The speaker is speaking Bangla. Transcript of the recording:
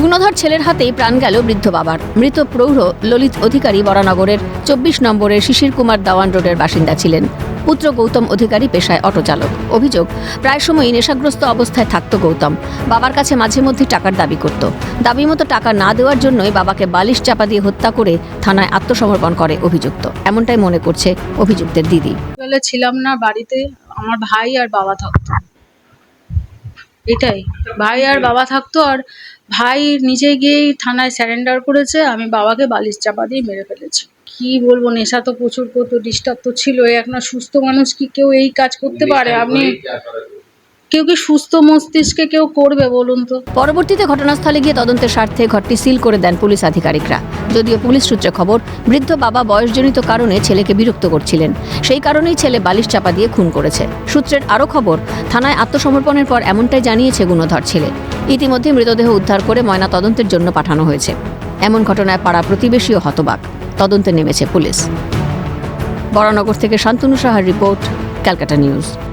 গুণধর ছেলের হাতেই প্রাণ গেল বৃদ্ধ বাবার। মৃত প্রৌঢ় ললিত অধিকারী বরানগরের চব্বিশ নম্বরের শিশির কুমার দাওয়ান রোডের বাসিন্দা ছিলেন। পুত্র গৌতম অধিকারী পেশায় অটো চালক অভিযোগ, প্রায় সময়ই নেশাগ্রস্ত অবস্থায় থাকত গৌতম। বাবার কাছে মাঝে মধ্যে টাকার দাবি করত। দাবি মতো টাকা না দেওয়ার জন্যই বাবাকে বালিশ চাপা দিয়ে হত্যা করে থানায় আত্মসমর্পণ করে অভিযুক্ত। এমনটাই মনে করছে অভিযুক্তের দিদি। ছিলাম না বাড়িতে, আমার ভাই আর বাবা থাকতো। এটাই। ভাই আর বাবা থাকতো আর ভাই নিজে গিয়েই থানায় স্যারেন্ডার করেছে আমি বাবাকে বালিশ চাপা দিয়ে মেরে ফেলেছি। কি বলব নেশা তো প্রচুর করতো ডিস্টার্ব তো ছিল এক না সুস্থ মানুষ কি কেউ এই কাজ করতে পারে? আপনি কেউ কি সুস্থ মস্তিষ্কে কেউ করবে বলুন তো? পরবর্তীতে ঘটনাস্থলে গিয়ে তদন্তের স্বার্থে ঘরটি সিল করে দেন পুলিশ আধিকারিকরা। যদিও পুলিশ সূত্রে খবর, বৃদ্ধ বাবা বয়সজনিত কারণে ছেলেকে বিরক্ত করছিলেন। সেই কারণেই ছেলে বালিশ চাপা দিয়ে খুন করেছে। সূত্রের আরও খবর, থানায় আত্মসমর্পণের পর এমনটাই জানিয়েছে গুণধর ছেলে। ইতিমধ্যে মৃতদেহ উদ্ধার করে ময়না তদন্তের জন্য পাঠানো হয়েছে। এমন ঘটনায় পাড়া প্রতিবেশীও হতবাক। তদন্তে নেমেছে পুলিশ। বরানগর থেকে শান্তনু সাহার রিপোর্ট, ক্যালকাটা নিউজ।